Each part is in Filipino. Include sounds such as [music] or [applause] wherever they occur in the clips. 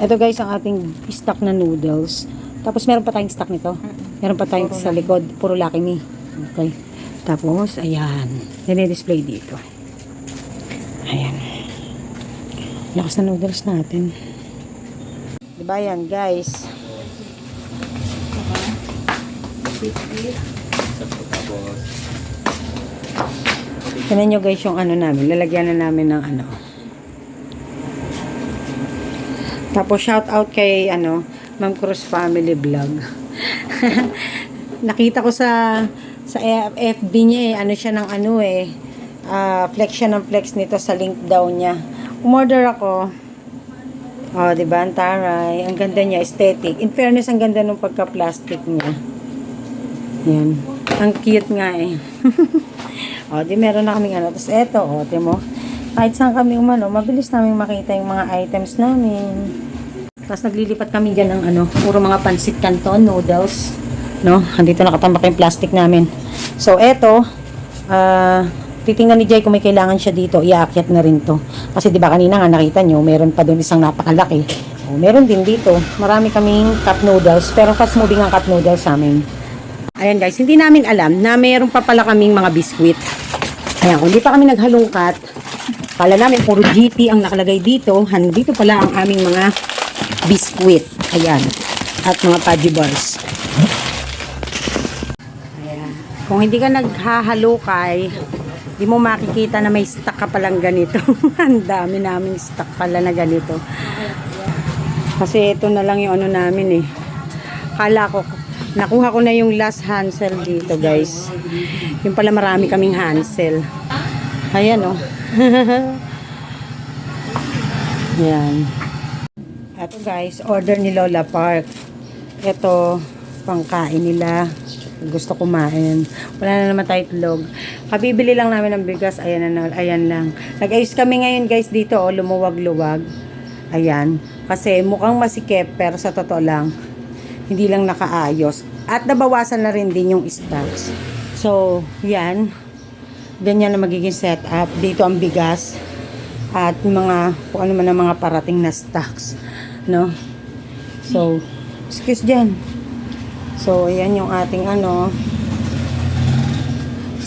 Ito guys, ang ating stock na noodles. Tapos meron pa tayong stock nito. Meron pa tayong sa likod. Puro Lucky Me. Okay. Tapos, ayan. Nire-display dito. Ayan. Lakas na noodles natin. Diba yan, guys? Tignan nyo guys yung ano namin. Lalagyan na namin ng ano. Tapos shout out kay ano, Ma'am Cruz Family Vlog. [laughs] Nakita ko sa sa FB niya eh, ano siya ng ano eh, ah, flex siya ng flex nito sa link daw niya. Umorder ako. Oh, di ba? Ang taray. Ang ganda niya, aesthetic. In fairness, ang ganda ng pagka-plastic niya. Yan. Ang cute nga eh. [laughs] o, di meron na kaming ano. Tapos eto, o, di mo. Kahit saan kami umano, mabilis namin makita yung mga items namin. Tapos naglilipat kami dyan ng ano, puro mga pansit canton, noodles. No? Andito nakatambak yung plastic namin. So, eto, ah, titingnan ni Jay kung may kailangan siya dito, iaakyat na rin to. Kasi di ba kanina nga nakita nyo, meron pa doon isang napakalaki. O, meron din dito. Marami kaming cup noodles, pero fast moving ang cup noodles sa amin. Ayan guys, hindi namin alam na meron pa pala kaming mga biskwit. Ayan, hindi pa kami naghalungkat, kala namin puro GT ang nakalagay dito. Handito pala ang aming mga biskwit. Ayan. At mga Pudgy bars. Ayan. Kung hindi ka naghahalukay, di mo makikita na may stock ka palang ganito. [laughs] ang dami namin stock pala na ganito. Kasi ito na lang yung ano namin eh. Kala ko, nakuha ko na yung last hansel dito guys. Yung pala marami kaming hansel. Ayan oh. [laughs] Yan. Ito guys, order ni Lola Park. Ito, pangkain nila. Gusto kumain. Wala na naman tayo tulog. Kabibili lang namin ng bigas. Ayan na, ayan lang. Nag-ayos kami ngayon guys dito, oh, lumuwag-luwag. Ayan. Kasi mukhang masikip, pero sa totoo lang, hindi lang nakaayos. At nabawasan na rin din yung stocks. So, yan. Ganyan na magiging setup. Dito ang bigas. At mga, kung ano man ang mga parating na stocks. No? So, excuse dyan. So, ayan yung ating ano.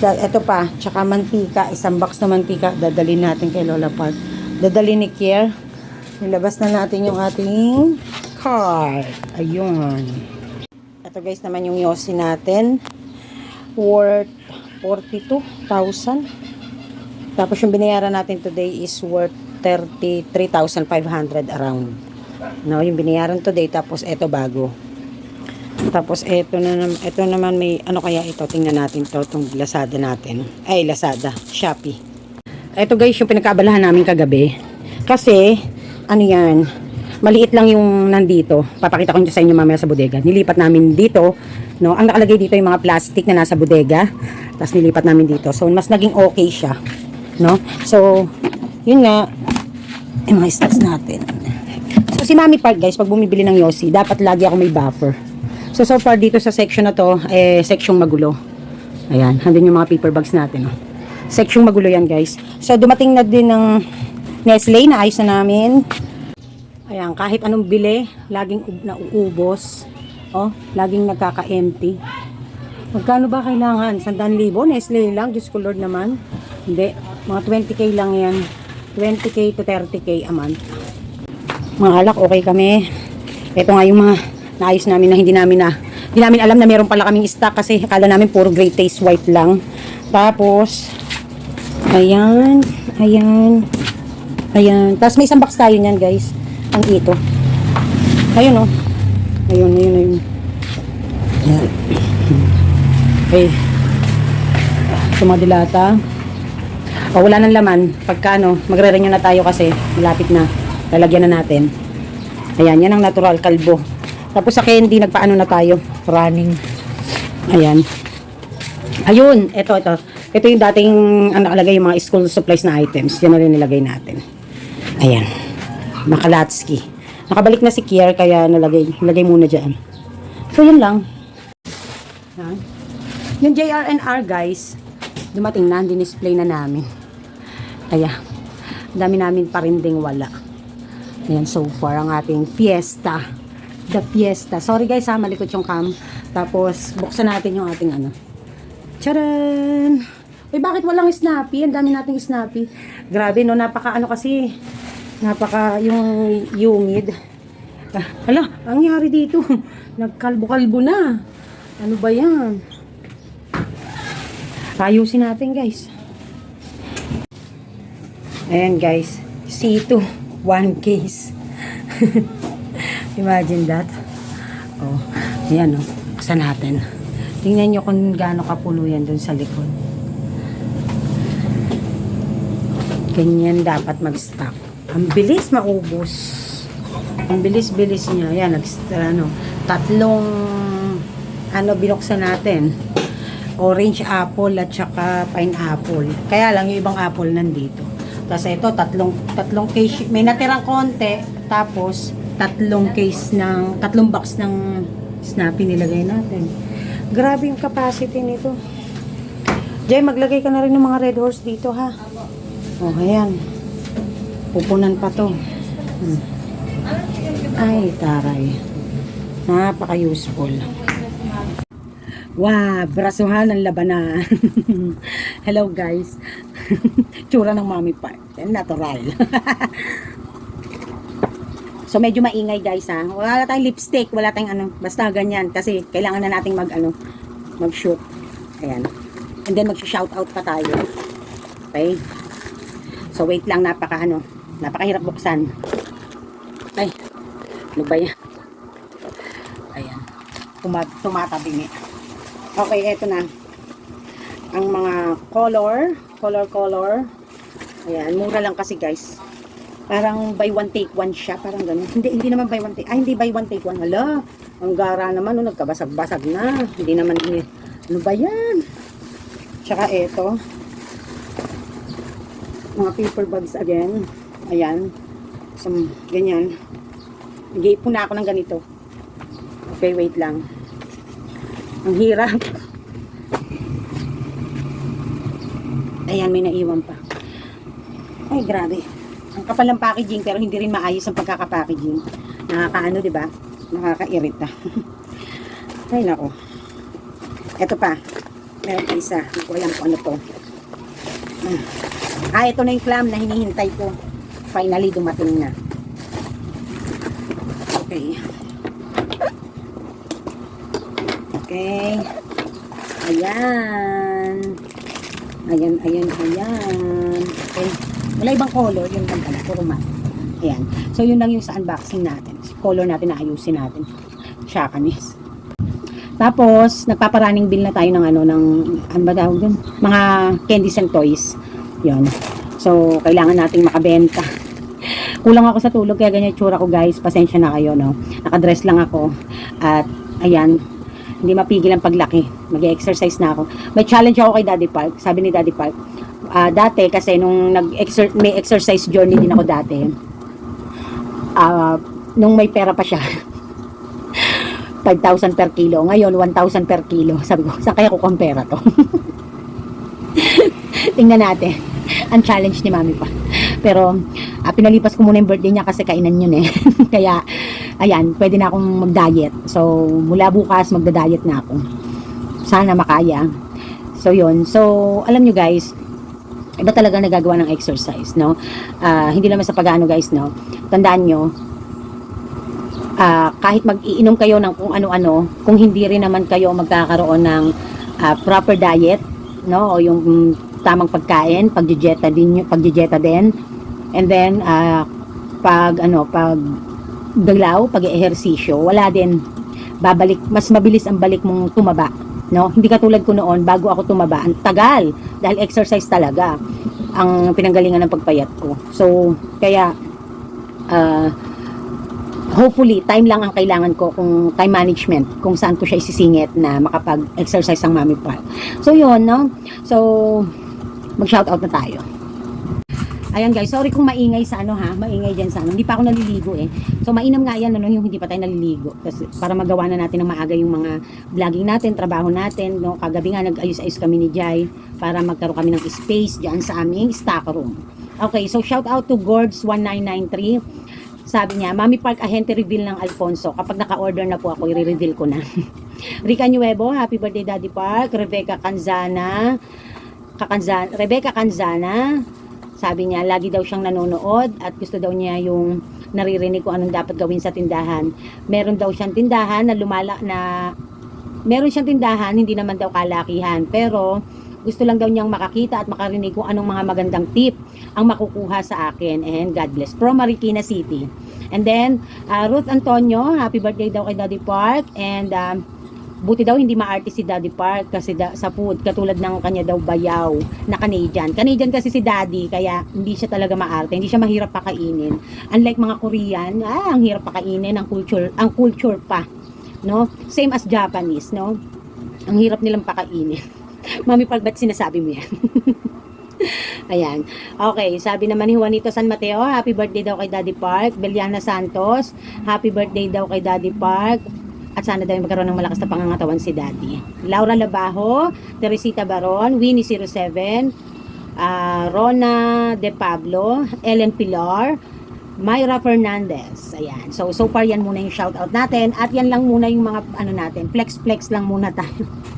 Ito pa, tsaka mantika. Isang box na mantika. Dadalhin natin kay Lola Park. Dadalhin ni Kier. Nilabas na natin yung ating card. Ayun. Ito guys naman yung Yossi natin. Worth 42,000. Tapos yung binayaran natin today is worth 33,500 around. No, yung binayaran today tapos ito bago. Tapos ito na ito naman may ano kaya ito tingnan natin to tong Lazada natin. Ay Lazada, Shopee. Ito guys yung pinagkaabalahan namin kagabi. Kasi ano yan, maliit lang yung nandito. Papakita ko nyo sa inyo mamaya sa bodega. Nilipat namin dito, no? Ang nakalagay dito yung mga plastic na nasa bodega. Tapos nilipat namin dito. So, mas naging okay siya, no? So, yun nga, yung mga stocks natin. So, si Mami Park, guys, pag bumibili ng Yossi, dapat lagi ako may buffer. So, so far dito sa section na to, eh, section magulo. Ayan, handun yung mga paper bags natin, oh. Section magulo yan, guys. So, dumating na din ng Nestle, na ayos na namin. Ayan, kahit anong bili, laging ub- nauubos. Oh, laging nagkaka-empty. Magkano ba kailangan? 100,000? Nestle lang, Diyos ko Lord naman. Hindi, mga 20k lang yan. 20k to 30k a month. Mga alak, okay kami. Ito nga yung mga naayos namin na hindi namin na hindi namin alam na meron pala kaming stock kasi akala namin puro great taste white lang. Tapos, ayan, ayan, ayan. Tapos may isang box tayo niyan guys. Ang ito. Ayun oh. Ayun, ayun, ayun. Ayan. Okay. Ito mga dilata. O, wala nang laman. Pagka ano, magre-renew na tayo kasi malapit na. Lalagyan na natin. Ayan, yan ang natural kalbo. Tapos sa candy, nagpaano na tayo. Running. Ayan. Ayun, ito, ito. Ito yung dating, ang nakalagay yung mga school supplies na items. Yan na rin nilagay natin. Ayan. Nakalatsky. Nakabalik na si Kier, kaya nalagay, nilagay muna dyan. So, yun lang. Yan. Yung JRNR, guys, dumating na, dinisplay na namin. Kaya, dami namin pa rin ding wala. Ayan, so far ang ating fiesta. The fiesta. Sorry guys ha, malikot yung cam. Tapos, buksan natin yung ating ano. Charan! Uy, bakit walang snappy? Ang dami nating snappy. Grabe, no? Napaka ano kasi. Napaka yung humid. Ah, hala, ang nangyari dito. [laughs] Nagkalbo-kalbo na. Ano ba yan? Ayusin natin guys. Ayan guys. C2. One case. [laughs] Imagine that. Oh, ayan oh. Buksan natin. Tingnan nyo kung gaano kapulo yan dun sa likod. Ganyan dapat mag-stock. Ang bilis maubos. Ang bilis-bilis niya. Yan, nag ano, tatlong ano binuksan natin. Orange apple at saka pineapple. Kaya lang yung ibang apple nandito. Tapos ito, tatlong, tatlong case, may natirang konti. Tapos, tatlong case ng, tatlong box ng snappy nilagay natin. Grabe yung capacity nito. Jay, maglagay ka na rin ng mga red horse dito, ha? Oh, ayan. Pupunan pa to. Hmm. Ay, taray. Napaka-useful. Wow, brasuhan ng labanan. [laughs] Hello guys. [laughs] Tsura ng mommy part. Natural. [laughs] so medyo maingay guys ha. Wala tayong lipstick, wala tayong ano, basta ganyan kasi kailangan na nating mag ano, mag-shoot. Ayan. And then mag-shout out pa tayo. Okay? So wait lang, napaka ano, napakahirap buksan. Ay, ano ba yan? Ayan. Tuma tumatabi nga. Okay, eto na. Ang mga color, color, color. Ayan, mura lang kasi guys. Parang buy one take one siya, parang ganun. Hindi, hindi naman buy one take, ah, hindi buy one take one. Hala, ang gara naman, no, nagkabasag-basag na. Hindi naman, ini, ano ba yan? Tsaka eto, mga paper bags again. Ayan. So, ganyan. Nag-iipon na ako ng ganito. Okay, wait lang. Ang hirap. Ayan, may naiwan pa. Ay, grabe. Ang kapal ng packaging pero hindi rin maayos ang pagkakapackaging. Nakakaano, di ba? Nakakairita. [laughs] Ay, nako. Ito pa. Meron pa isa. Hindi ko alam kung ano to. Ah, ito na yung clam na hinihintay ko. Finally, dumating na. Okay. Okay. Ayan. Ayan, ayan, ayan. Okay. Wala ibang color. Yun lang pala. Puro matte. Ayan. So, yun lang yung sa unboxing natin. Color natin na ayusin natin. Shakanis. Tapos, nagpaparunning bill na tayo ng ano, ng, ano ba tawag dun? Mga candies and toys. Yun. So, kailangan nating makabenta. Kulang ako sa tulog, kaya ganyan tsura ko guys. Pasensya na kayo, no? Nakadress lang ako. At, ayan, hindi mapigil ang paglaki. Mag-exercise na ako. May challenge ako kay Daddy Park. Sabi ni Daddy Park, ah, dati kasi nung nag may exercise journey din ako dati. Ah, nung may pera pa siya. [laughs] 5,000 per kilo. Ngayon, 1,000 per kilo. Sabi ko, saan kaya ko kung pera to? [laughs] Tingnan natin. Ang challenge ni mami pa. Pero, ah, pinalipas ko muna yung birthday niya kasi kainan yun eh. [laughs] Kaya, ayan, pwede na akong mag-diet. So, mula bukas, magda-diet na ako. Sana makaya. So, yun. So, alam nyo guys, iba talaga nagagawa ng exercise, no? Ah, hindi naman sa pag-ano guys, no? Tandaan nyo, ah, kahit mag-iinom kayo ng kung ano-ano, kung hindi rin naman kayo magkakaroon ng ah, proper diet, no? O yung tamang pagkain, pagjejeta din, pagjejeta din. And then, ah, pag ano, pag galaw, pag ehersisyo, wala din babalik, mas mabilis ang balik mong tumaba. No? Hindi katulad ko noon, bago ako tumaba, ang tagal. Dahil exercise talaga ang pinanggalingan ng pagpayat ko. So, kaya, ah, hopefully, time lang ang kailangan ko kung time management, kung saan ko siya isisingit na makapag-exercise ang mami pa. So, yun, no? So, mag-shoutout na tayo. Ayan guys, sorry kung maingay sa ano ha, maingay dyan sa ano. Hindi pa ako naliligo eh. So mainam nga yan ano, yung hindi pa tayo naliligo. Kasi para magawa na natin ng maaga yung mga vlogging natin, trabaho natin. No? Kagabi nga nag-ayos-ayos kami ni Jai para magkaroon kami ng space dyan sa aming stock room. Okay, so shout out to Gords1993 Sabi niya, Mami Park Ahente reveal ng Alfonso. Kapag naka-order na po ako, i-reveal ko na. [laughs] Rica Nuevo, happy birthday Daddy Park. Rebecca Canzana, Kakanzana, Rebecca Canzana, sabi niya, lagi daw siyang nanonood at gusto daw niya yung naririnig ko anong dapat gawin sa tindahan. Meron daw siyang tindahan na lumala na meron siyang tindahan, hindi naman daw kalakihan, pero gusto lang daw niyang makakita at makarinig kung anong mga magandang tip ang makukuha sa akin. And God bless. From Marikina City. And then, uh, Ruth Antonio, happy birthday daw kay Daddy Park. And um, buti daw hindi maarte si Daddy Park kasi da- sa food, katulad ng kanya daw bayaw na Canadian. Canadian kasi si Daddy, kaya hindi siya talaga maarte, hindi siya mahirap pakainin. Unlike mga Korean, ah, ang hirap pakainin, ang culture, ang culture pa, no? Same as Japanese, no? Ang hirap nilang pakainin. [laughs] Mami, pag ba't sinasabi mo yan? [laughs] Ayan. Okay, sabi naman ni Juanito San Mateo, happy birthday daw kay Daddy Park. Beliana Santos, happy birthday daw kay Daddy Park. At sana daw magkaroon ng malakas na pangangatawan si Daddy. Laura Labajo, Teresita Baron, Winnie 07, ah, Rona De Pablo, Ellen Pilar, Myra Fernandez. Ayan. So, so far yan muna yung shoutout natin. At yan lang muna yung mga ano natin. Flex-flex lang muna tayo. [laughs]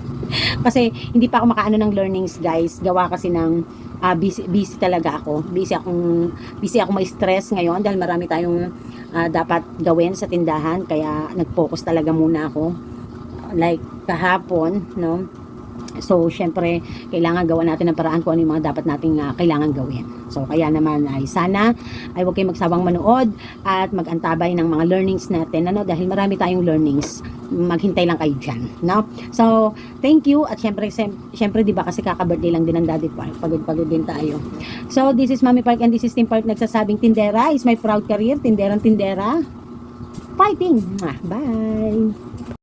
kasi hindi pa ako makaano ng learnings guys. Gawa kasi ng ah, busy, busy talaga ako. Busy akong busy ako may stress ngayon dahil marami tayong ah, dapat gawin sa tindahan. Kaya nag-focus talaga muna ako. Like kahapon no So, syempre, kailangan gawa natin ng paraan kung ano yung mga dapat nating ah, kailangan gawin. So, kaya naman ay sana ay huwag kayong magsawang manood at mag-antabay ng mga learnings natin, ano, dahil marami tayong learnings. Maghintay lang kayo dyan, no? So, thank you. At syempre, syempre, di ba, kasi kaka-birthday lang din ng Daddy Park. Pagod-pagod din tayo. So, this is Mami Park and this is Team Park nagsasabing tindera is my proud career. Tinderang tindera. Fighting! Bye!